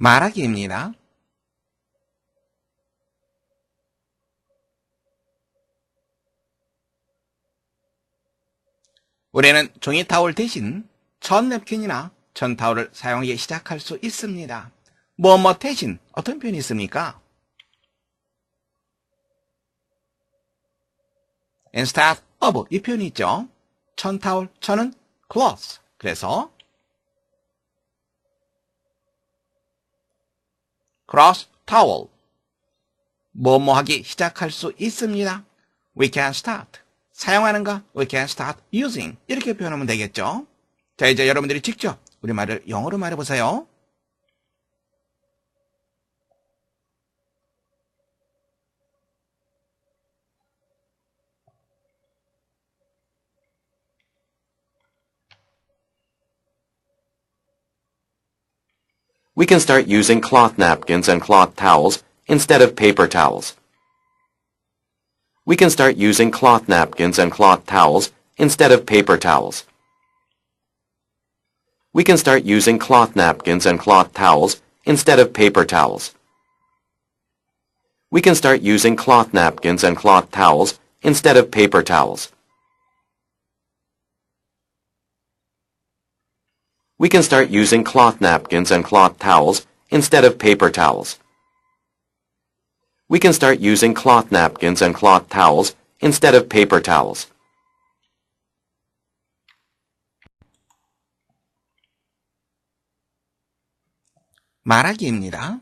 말하기입니다. 우리는 종이 타올 대신 천 냅킨이나 천 타올을 사용하기 시작할 수 있습니다. 뭐뭐 대신 어떤 표현이 있습니까? instead of 이 표현이 있죠. 천 타올, 천은 cloth. 그래서 cross towel. 뭐뭐 하기 시작할 수 있습니다. We can start. 사용하는가? We can start using. 이렇게 표현하면 되겠죠. 자, 이제 여러분들이 직접 우리말을 영어로 말해보세요. We can start using cloth napkins and cloth towels instead of paper towels. We can start using cloth napkins and cloth towels instead of paper towels. We can start using cloth napkins and cloth towels instead of paper towels. We can start using cloth napkins and cloth towels instead of paper towels. We can start using cloth napkins and cloth towels instead of paper towels. We can start using cloth napkins and cloth towels instead of paper towels. 말하기입니다.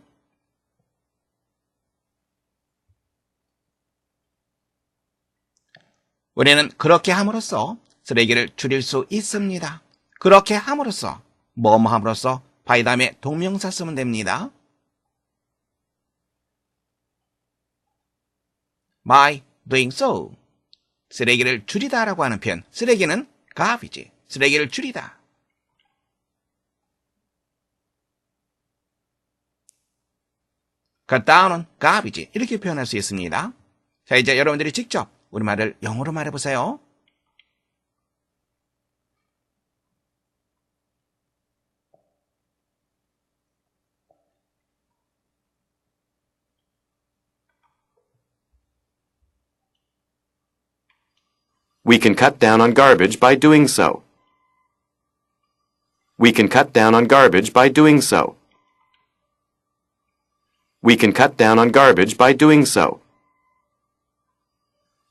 우리는 그렇게 함으로써 쓰레기를 줄일 수 있습니다. 그렇게 함으로써 뭐뭐 함으로써 바이 다음에 동명사 쓰면 됩니다. by doing so. 쓰레기를 줄이다 라고 하는 표현. 쓰레기는 garbage. 쓰레기를 줄이다. cut down은 garbage. 이렇게 표현할 수 있습니다. 자, 이제 여러분들이 직접 우리말을 영어로 말해보세요. We can cut down on garbage by doing so. We can cut down on garbage by doing so. We can cut down on garbage by doing so.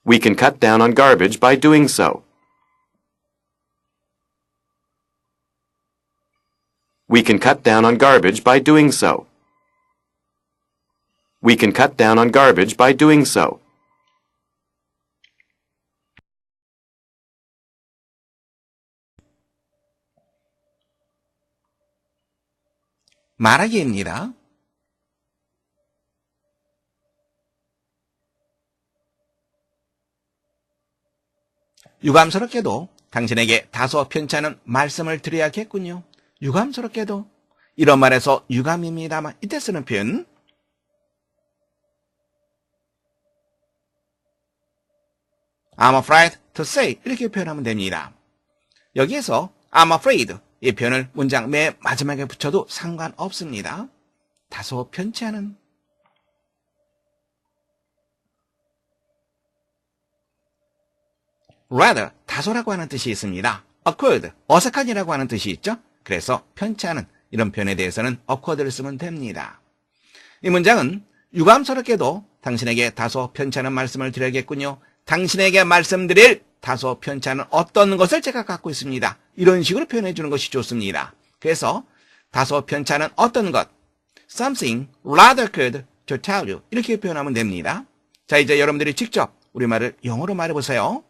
We can cut down on garbage by doing so. We can cut down on garbage by doing so. We can cut down on garbage by doing so. 말하기입니다. 유감스럽게도 당신에게 다소 편찮은 말씀을 드려야겠군요. 유감스럽게도 이런 말에서 유감입니다만 이때 쓰는 표현 I'm afraid to say 이렇게 표현하면 됩니다. 여기에서 I'm afraid 이 표현을 문장 맨 마지막에 붙여도 상관없습니다. 다소 편치 않은 rather 다소라고 하는 뜻이 있습니다. awkward 어색한이라고 하는 뜻이 있죠. 그래서 편치 않은 이런 표현에 대해서는 awkward를 쓰면 됩니다. 이 문장은 유감스럽게도 당신에게 다소 편치 않은 말씀을 드려야겠군요. 당신에게 말씀드릴 다소 편치 않은 어떤 것을 제가 갖고 있습니다. 이런 식으로 표현해 주는 것이 좋습니다. 그래서 다소 않은 어떤 것 something rather good to tell you 이렇게 표현하면 됩니다. 자 이제 여러분들이 직접 우리말을 영어로 말해보세요.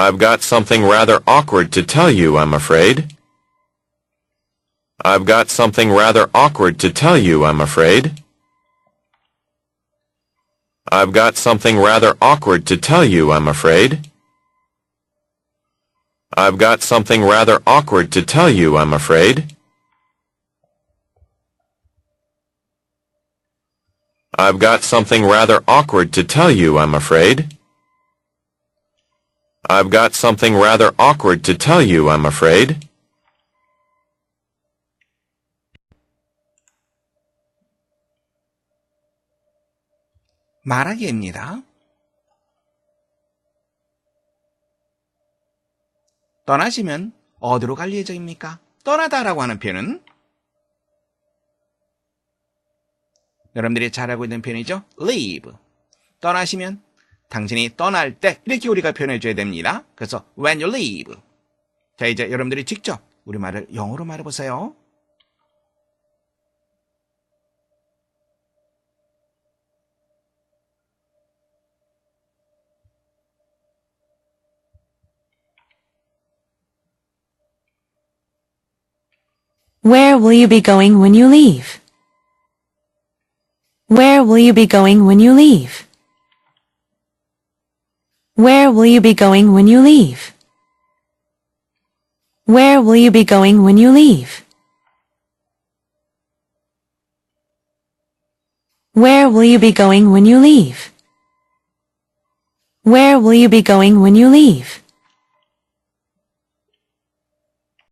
I've got something rather awkward to tell you, I'm afraid. I've got something rather awkward to tell you, I'm afraid. I've got something rather awkward to tell you, I'm afraid. I've got something rather awkward to tell you, I'm afraid. I've got something rather awkward to tell you, I'm afraid. I've got something rather awkward to tell you, I'm afraid. 말하기입니다. 떠나시면 어디로 갈 예정입니까? 떠나다라고 하는 표현은 여러분들이 잘 알고 있는 표현이죠. leave. 떠나시면 당신이 떠날 때 이렇게 우리가 표현해 줘야 됩니다. 그래서 when you leave. 자 이제 여러분들이 직접 우리말을 영어로 말해 보세요. Where will you be going when you leave? Where will you be going when you leave? Where will you be going when you leave? Where will you be going when you leave? Where will you be going when you leave? Where will you be going when you leave?